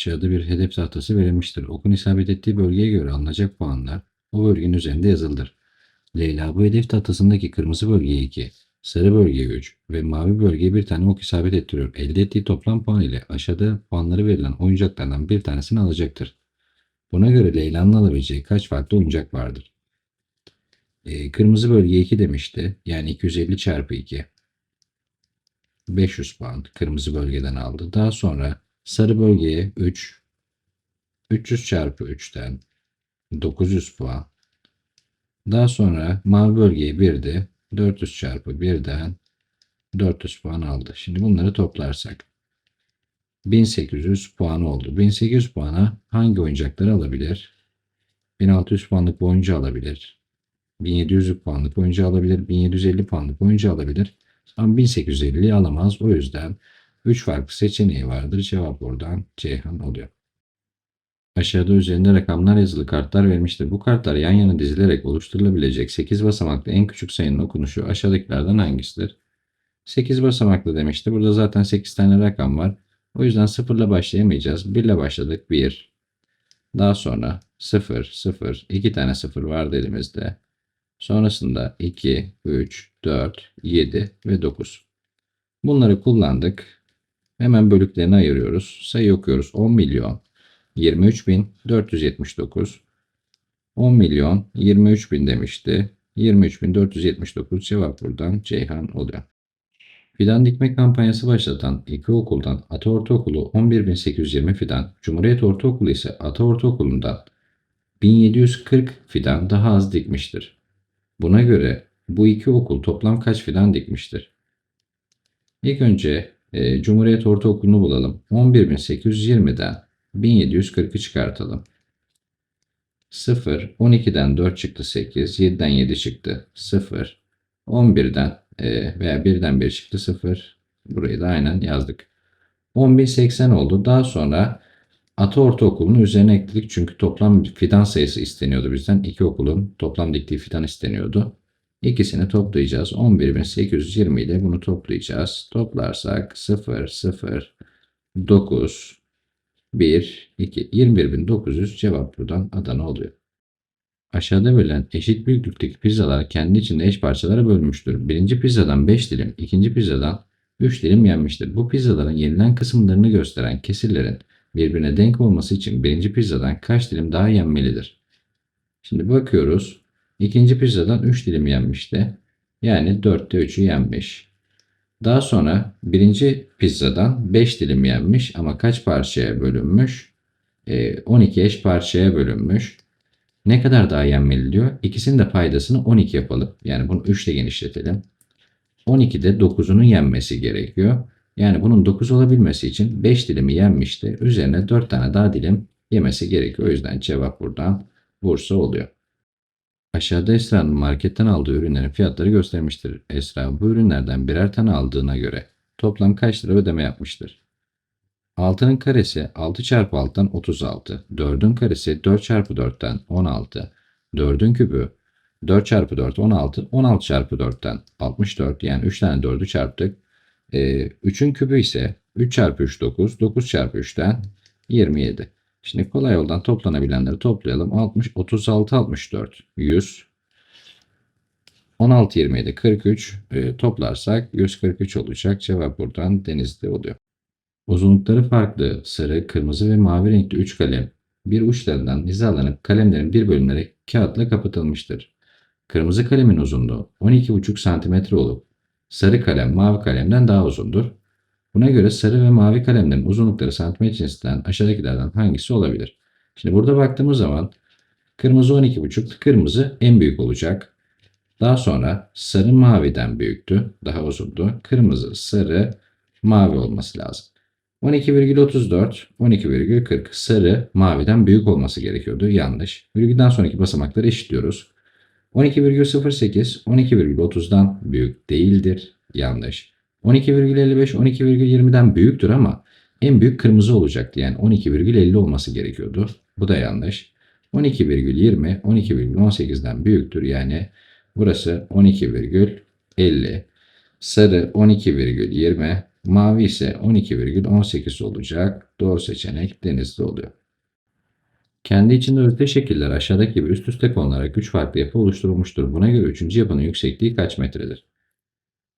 Aşağıda bir hedef tahtası verilmiştir. Okun isabet ettiği bölgeye göre alınacak puanlar o bölgenin üzerinde yazılıdır. Leyla bu hedef tahtasındaki kırmızı bölgeye 2, sarı bölgeye 3 ve mavi bölgeye bir tane ok isabet ettiriyor. Elde ettiği toplam puan ile aşağıda puanları verilen oyuncaklardan bir tanesini alacaktır. Buna göre Leyla'nın alabileceği kaç farklı oyuncak vardır? Ee, kırmızı bölgeye 2 demişti. Yani 250 çarpı 2. 500 puan kırmızı bölgeden aldı. Daha sonra sarı bölgeye 3. 300 çarpı 3'ten 900 puan. Daha sonra mavi bölgeye 1'di. 400 çarpı 1'den 400 puan aldı. Şimdi bunları toplarsak 1800 puan oldu. 1800 puana hangi oyuncakları alabilir? 1600 puanlık oyuncu alabilir. 1700 puanlık oyuncu alabilir. 1750 puanlık oyuncu alabilir. Ama 1850'yi alamaz. O yüzden 3 farklı seçeneği vardır. Cevap oradan Ceyhan oluyor. Aşağıda üzerinde rakamlar yazılı kartlar verilmiştir. Bu kartlar yan yana dizilerek oluşturulabilecek 8 basamaklı en küçük sayının okunuşu aşağıdakilerden hangisidir? 8 basamaklı demişti. Burada zaten 8 tane rakam var. O yüzden 0 ile başlayamayacağız. 1 ile başladık. 1. Daha sonra 0, 0, 2 tane 0 vardı elimizde. Sonrasında 2, 3, 4, 7 ve 9. Bunları kullandık. Hemen bölüklerini ayırıyoruz. Sayı okuyoruz. 10 milyon 23.479 10 milyon 23 bin demişti. 23.479 cevap buradan Ceyhan oluyor. Fidan dikme kampanyası başlatan iki okuldan Ata Ortaokulu 11.820 fidan, Cumhuriyet Ortaokulu ise Ata Ortaokulu'ndan 1740 fidan daha az dikmiştir. Buna göre bu iki okul toplam kaç fidan dikmiştir? İlk önce e, Cumhuriyet Ortaokulu'nu bulalım. 11.820'den 1740'ı çıkartalım. 0, 12'den 4 çıktı 8, 7'den 7 çıktı 0, 11'den e, veya 1'den 1 çıktı 0. Burayı da aynen yazdık. 10.080 oldu. Daha sonra Ata Ortaokulu'nun üzerine ekledik çünkü toplam fidan sayısı isteniyordu bizden. İki okulun toplam diktiği fidan isteniyordu. İkisini toplayacağız. 11.820 ile bunu toplayacağız. Toplarsak 0, 0, 9, 1, 2, 21.900 cevap buradan Adana oluyor. Aşağıda verilen eşit büyüklükteki pizzalar kendi içinde eş parçalara bölünmüştür. Birinci pizzadan 5 dilim, ikinci pizzadan 3 dilim yenmiştir. Bu pizzaların yenilen kısımlarını gösteren kesirlerin birbirine denk olması için birinci pizzadan kaç dilim daha yenmelidir? Şimdi bakıyoruz. İkinci pizzadan 3 dilim yenmişti. Yani 4'te 3'ü yenmiş. Daha sonra birinci pizzadan 5 dilim yenmiş ama kaç parçaya bölünmüş? Ee, 12 eş parçaya bölünmüş. Ne kadar daha yenmeli diyor. İkisinin de paydasını 12 yapalım. Yani bunu 3 ile genişletelim. 12'de 9'unun yenmesi gerekiyor. Yani bunun 9 olabilmesi için 5 dilimi yenmişti. Üzerine 4 tane daha dilim yemesi gerekiyor. O yüzden cevap buradan Bursa oluyor. Aşağıda Esra'nın marketten aldığı ürünlerin fiyatları göstermiştir. Esra bu ürünlerden birer tane aldığına göre toplam kaç lira ödeme yapmıştır? 6'nın karesi 6 çarpı 6'dan 36. 4'ün karesi 4 çarpı 4'ten 16. 4'ün kübü 4 çarpı 4 16. 16 çarpı 4'ten 64. Yani 3 tane 4'ü çarptık. Ee, 3'ün kübü ise 3 çarpı 3 9. 9 çarpı 3'ten 27. Şimdi kolay yoldan toplanabilenleri toplayalım. 60, 36, 64, 100, 16, 27, 43 e, toplarsak 143 olacak. Cevap buradan denizli oluyor. Uzunlukları farklı sarı, kırmızı ve mavi renkli 3 kalem bir uçlarından hizalanıp kalemlerin bir bölümleri kağıtla kapatılmıştır. Kırmızı kalemin uzunluğu 12,5 cm olup sarı kalem mavi kalemden daha uzundur. Buna göre sarı ve mavi kalemlerin uzunlukları santimetre cinsinden aşağıdakilerden hangisi olabilir? Şimdi burada baktığımız zaman kırmızı 12,5 kırmızı en büyük olacak. Daha sonra sarı maviden büyüktü, daha uzundu. Kırmızı, sarı, mavi olması lazım. 12,34, 12,40 sarı maviden büyük olması gerekiyordu. Yanlış. Virgülden sonraki basamakları eşitliyoruz. 12,08, 12,30'dan büyük değildir. Yanlış. 12,55, 12,20'den büyüktür ama en büyük kırmızı olacaktı. Yani 12,50 olması gerekiyordu. Bu da yanlış. 12,20, 12,18'den büyüktür. Yani burası 12,50. Sarı 12,20, Mavi ise 12,18 olacak. Doğru seçenek denizli oluyor. Kendi içinde özdeş şekiller aşağıdaki gibi üst üste konularak 3 farklı yapı oluşturulmuştur. Buna göre 3. yapının yüksekliği kaç metredir?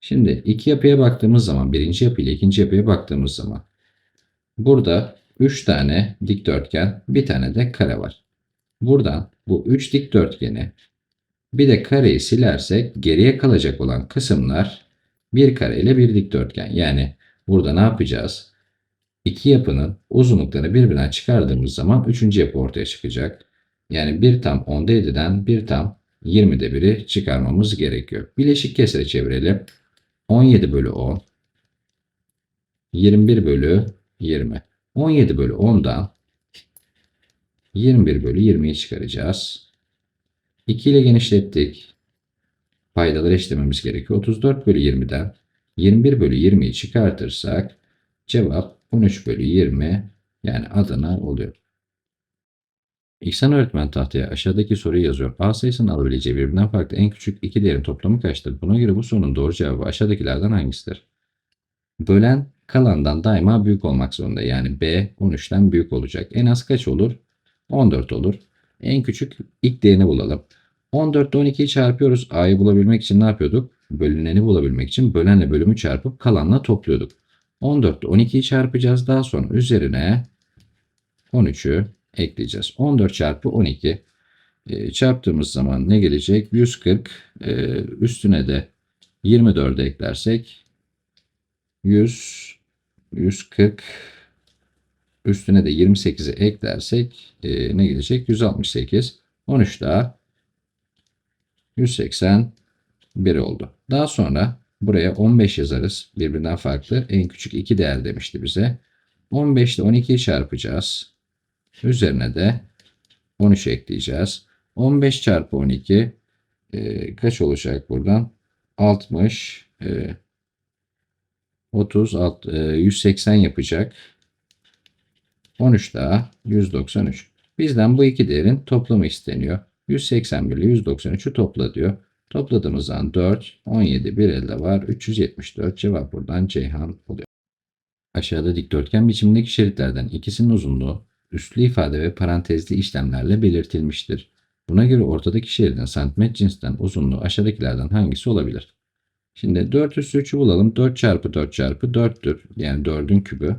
Şimdi iki yapıya baktığımız zaman, birinci yapı ile ikinci yapıya baktığımız zaman burada 3 tane dikdörtgen, bir tane de kare var. Buradan bu 3 dikdörtgeni bir de kareyi silersek geriye kalacak olan kısımlar bir kare ile bir dikdörtgen. Yani burada ne yapacağız? İki yapının uzunluklarını birbirinden çıkardığımız zaman üçüncü yapı ortaya çıkacak. Yani bir tam 10'da 7'den bir tam 20'de 1'i çıkarmamız gerekiyor. Bileşik kesre çevirelim. 17 bölü 10. 21 bölü 20. 17 bölü 10'dan 21 bölü 20'yi çıkaracağız. 2 ile genişlettik. Paydaları eşlememiz gerekiyor. 34 bölü 20'den 21 bölü 20'yi çıkartırsak cevap 13 bölü 20 yani Adana oluyor. İhsan öğretmen tahtaya aşağıdaki soruyu yazıyor. A sayısının alabileceği birbirinden farklı en küçük iki değerin toplamı kaçtır? Buna göre bu sorunun doğru cevabı aşağıdakilerden hangisidir? Bölen kalandan daima büyük olmak zorunda. Yani B 13'ten büyük olacak. En az kaç olur? 14 olur. En küçük ilk değerini bulalım. 14 ile 12'yi çarpıyoruz. A'yı bulabilmek için ne yapıyorduk? Bölüneni bulabilmek için bölenle bölümü çarpıp kalanla topluyorduk. 14 ile 12'yi çarpacağız. Daha sonra üzerine 13'ü ekleyeceğiz. 14 çarpı 12 e, çarptığımız zaman ne gelecek? 140 e, üstüne de 24 eklersek 100 140 üstüne de 28'i eklersek e, ne gelecek? 168 13 daha 181 oldu. Daha sonra buraya 15 yazarız. Birbirinden farklı. En küçük iki değer demişti bize. 15 ile 12'yi çarpacağız. Üzerine de 13 ekleyeceğiz. 15 çarpı 12 e, kaç olacak buradan? 60 e, 30 alt, e, 180 yapacak. 13 daha 193. Bizden bu iki değerin toplamı isteniyor. 181 ile 193'ü topla diyor. Topladığımız zaman 4, 17, bir elde var. 374 cevap buradan Ceyhan oluyor. Aşağıda dikdörtgen biçimindeki şeritlerden ikisinin uzunluğu üslü ifade ve parantezli işlemlerle belirtilmiştir. Buna göre ortadaki şeridin santimetre cinsten uzunluğu aşağıdakilerden hangisi olabilir? Şimdi 4 üstü 3'ü bulalım. 4 çarpı 4 çarpı 4'tür. Yani 4'ün kübü.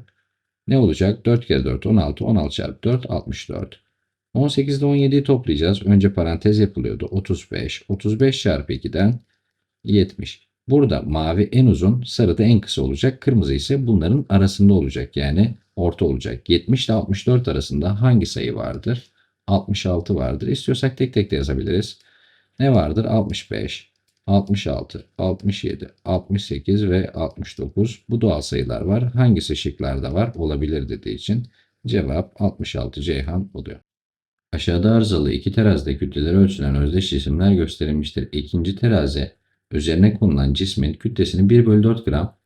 Ne olacak? 4 kere 4 16. 16 çarpı 4 64. 18 ile 17'yi toplayacağız. Önce parantez yapılıyordu. 35. 35 çarpı 2'den 70. Burada mavi en uzun, sarı da en kısa olacak. Kırmızı ise bunların arasında olacak. Yani orta olacak. 70 ile 64 arasında hangi sayı vardır? 66 vardır. İstiyorsak tek tek de yazabiliriz. Ne vardır? 65, 66, 67, 68 ve 69. Bu doğal sayılar var. Hangisi şıklarda var? Olabilir dediği için cevap 66 Ceyhan oluyor. Aşağıda arızalı iki terazide kütleleri ölçülen özdeş cisimler gösterilmiştir. İkinci terazi üzerine konulan cismin kütlesini 1 bölü 4 gram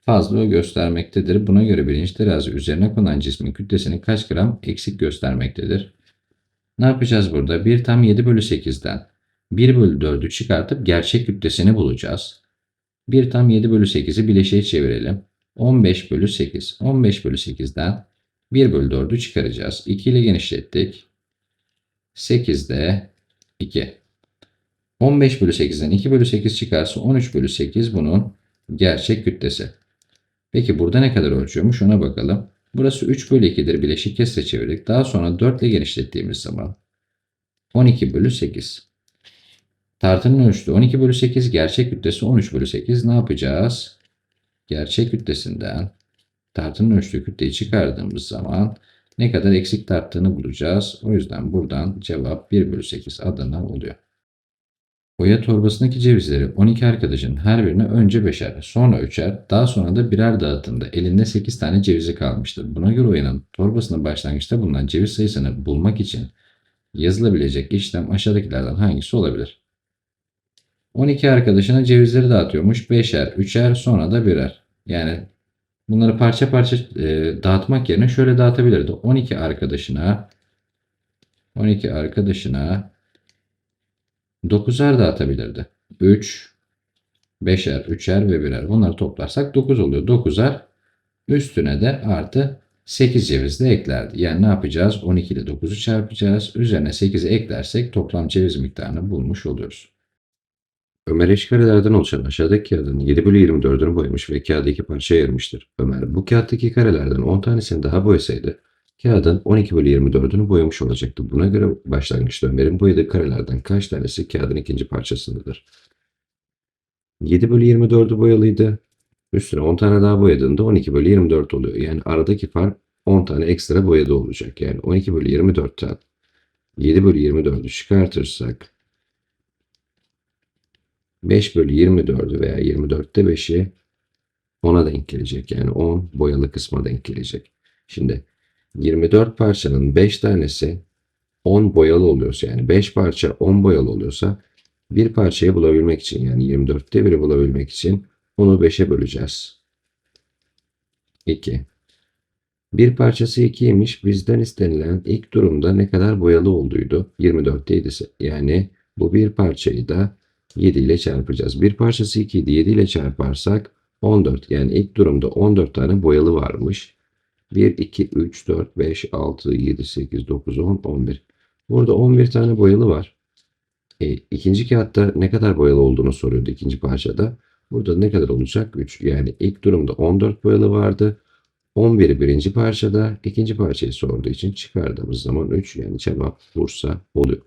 fazla göstermektedir. Buna göre birinci terazi üzerine konulan cismin kütlesini kaç gram eksik göstermektedir? Ne yapacağız burada? 1 tam 7 bölü 8'den 1 bölü 4'ü çıkartıp gerçek kütlesini bulacağız. 1 tam 7 bölü 8'i bileşiğe çevirelim. 15 bölü 8. 15 bölü 8'den 1 bölü 4'ü çıkaracağız. 2 ile genişlettik. 8'de 2. 15 bölü 8'den 2 bölü 8 çıkarsa 13 bölü 8 bunun gerçek kütlesi. Peki burada ne kadar ölçüyormuş ona bakalım. Burası 3 bölü 2'dir bileşik kesre çevirdik. Daha sonra 4 ile genişlettiğimiz zaman 12 bölü 8. Tartının ölçtüğü 12 bölü 8 gerçek kütlesi 13 bölü 8 ne yapacağız? Gerçek kütlesinden tartının ölçtüğü kütleyi çıkardığımız zaman ne kadar eksik tarttığını bulacağız. O yüzden buradan cevap 1 bölü 8 Adana oluyor. Oya torbasındaki cevizleri 12 arkadaşın her birine önce 5'er, sonra 3'er, daha sonra da birer dağıttığında elinde 8 tane cevizi kalmıştır. Buna göre Oya'nın torbasında başlangıçta bulunan ceviz sayısını bulmak için yazılabilecek işlem aşağıdakilerden hangisi olabilir? 12 arkadaşına cevizleri dağıtıyormuş. 5'er, 3'er, sonra da birer. Yani bunları parça parça e, dağıtmak yerine şöyle dağıtabilirdi. 12 arkadaşına 12 arkadaşına 9'ar dağıtabilirdi. 3 beşer, üçer ve birer. Bunları toplarsak 9 oluyor. 9'ar üstüne de artı 8 ceviz de eklerdi. Yani ne yapacağız? 12 ile 9'u çarpacağız. Üzerine 8'i eklersek toplam ceviz miktarını bulmuş oluyoruz. Ömer eş karelerden oluşan aşağıdaki kağıdın 7 bölü 24'ünü boyamış ve kağıdı iki parçaya ayırmıştır. Ömer bu kağıttaki karelerden 10 tanesini daha boyasaydı kağıdın 12 bölü 24'ünü boyamış olacaktı. Buna göre başlangıçta Ömer'in boyadığı karelerden kaç tanesi kağıdın ikinci parçasındadır? 7 bölü 24'ü boyalıydı. Üstüne 10 tane daha boyadığında 12 bölü 24 oluyor. Yani aradaki fark 10 tane ekstra boyadı olacak. Yani 12 bölü 24'ten 7 bölü 24'ü çıkartırsak 5 bölü 24'ü veya 24'te 5'i 10'a denk gelecek. Yani 10 boyalı kısma denk gelecek. Şimdi 24 parçanın 5 tanesi 10 boyalı oluyorsa yani 5 parça 10 boyalı oluyorsa bir parçayı bulabilmek için yani 24'te biri bulabilmek için onu 5'e böleceğiz. 2. Bir parçası 2'ymiş. Bizden istenilen ilk durumda ne kadar boyalı olduğuydu? 24'teydi. Yani bu bir parçayı da 7 ile çarpacağız. Bir parçası 2 idi. 7 ile çarparsak 14. Yani ilk durumda 14 tane boyalı varmış. 1, 2, 3, 4, 5, 6, 7, 8, 9, 10, 11. Burada 11 tane boyalı var. E, ikinci kağıtta ne kadar boyalı olduğunu soruyordu ikinci parçada. Burada ne kadar olacak? 3. Yani ilk durumda 14 boyalı vardı. 11'i birinci parçada, ikinci parçayı sorduğu için çıkardığımız zaman 3 yani cevap Bursa oluyor.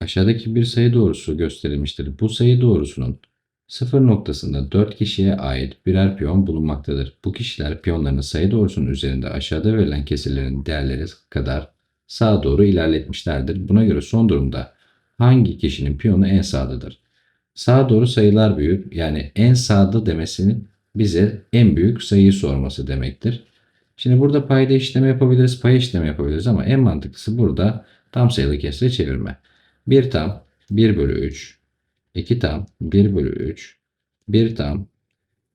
Aşağıdaki bir sayı doğrusu gösterilmiştir. Bu sayı doğrusunun sıfır noktasında 4 kişiye ait birer piyon bulunmaktadır. Bu kişiler piyonlarını sayı doğrusunun üzerinde aşağıda verilen kesirlerin değerleri kadar sağa doğru ilerletmişlerdir. Buna göre son durumda hangi kişinin piyonu en sağdadır? Sağa doğru sayılar büyür. Yani en sağda demesinin bize en büyük sayıyı sorması demektir. Şimdi burada payda işlemi yapabiliriz, pay işlemi yapabiliriz ama en mantıklısı burada tam sayılı kesre çevirme. 1 tam 1 bölü 3, 2 tam 1 bölü 3, 1 tam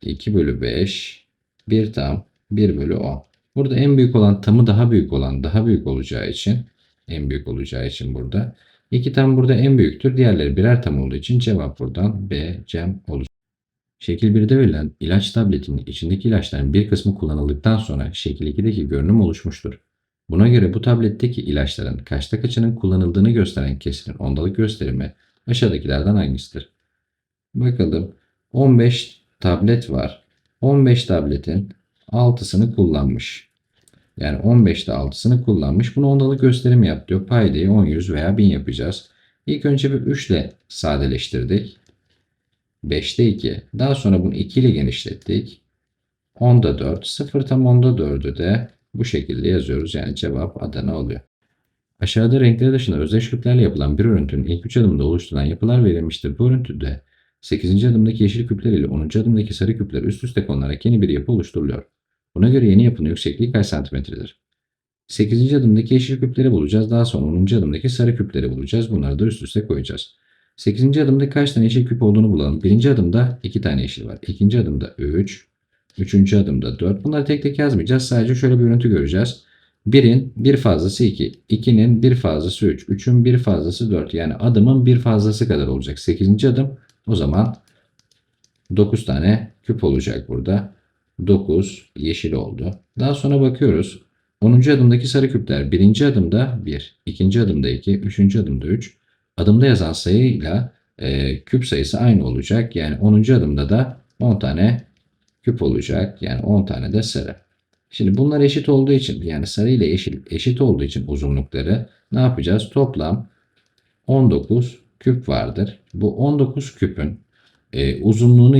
2 bölü 5, 1 tam 1 bölü 10. Burada en büyük olan tamı daha büyük olan daha büyük olacağı için en büyük olacağı için burada 2 tam burada en büyüktür. Diğerleri birer tam olduğu için cevap buradan B, Cem olacak. Şekil 1'de verilen ilaç tabletinin içindeki ilaçların bir kısmı kullanıldıktan sonra şekil 2'deki görünüm oluşmuştur. Buna göre bu tabletteki ilaçların kaçta kaçının kullanıldığını gösteren kesirin ondalık gösterimi aşağıdakilerden hangisidir? Bakalım 15 tablet var. 15 tabletin 6'sını kullanmış. Yani 15'te 6'sını kullanmış. Bunu ondalık gösterimi yap diyor. Paydayı 10, 100 veya 1000 yapacağız. İlk önce bir 3 ile sadeleştirdik. 5'te 2. Daha sonra bunu 2 ile genişlettik. 10'da 4. 0 tam 10'da 4'ü de bu şekilde yazıyoruz. Yani cevap Adana oluyor. Aşağıda renkleri dışında özdeş küplerle yapılan bir örüntünün ilk 3 adımda oluşturulan yapılar verilmiştir. Bu örüntüde 8. adımdaki yeşil küpler ile 10. adımdaki sarı küpler üst üste konularak yeni bir yapı oluşturuluyor. Buna göre yeni yapının yüksekliği kaç santimetredir? 8. adımdaki yeşil küpleri bulacağız. Daha sonra 10. adımdaki sarı küpleri bulacağız. Bunları da üst üste koyacağız. 8. adımda kaç tane yeşil küp olduğunu bulalım. 1. adımda 2 tane yeşil var. 2. adımda 3. 3. adımda 4. Bunları tek tek yazmayacağız. Sadece şöyle bir örüntü göreceğiz. 1'in bir fazlası 2. 2'nin bir fazlası 3. 3'ün bir fazlası 4. Yani adımın bir fazlası kadar olacak. 8. adım o zaman 9 tane küp olacak burada. 9 yeşil oldu. Daha sonra bakıyoruz. 10. adımdaki sarı küpler 1. adımda 1, 2. adımda 2, 3. adımda 3. Adımda yazan sayıyla e, küp sayısı aynı olacak. Yani 10. adımda da 10 tane küp olacak. Yani 10 tane de sarı. Şimdi bunlar eşit olduğu için yani sarı ile yeşil eşit olduğu için uzunlukları ne yapacağız? Toplam 19 küp vardır. Bu 19 küpün e, uzunluğunu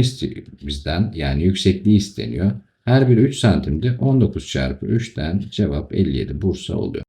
bizden yani yüksekliği isteniyor. Her biri 3 santimdi. 19 çarpı 3'ten cevap 57 Bursa oluyor.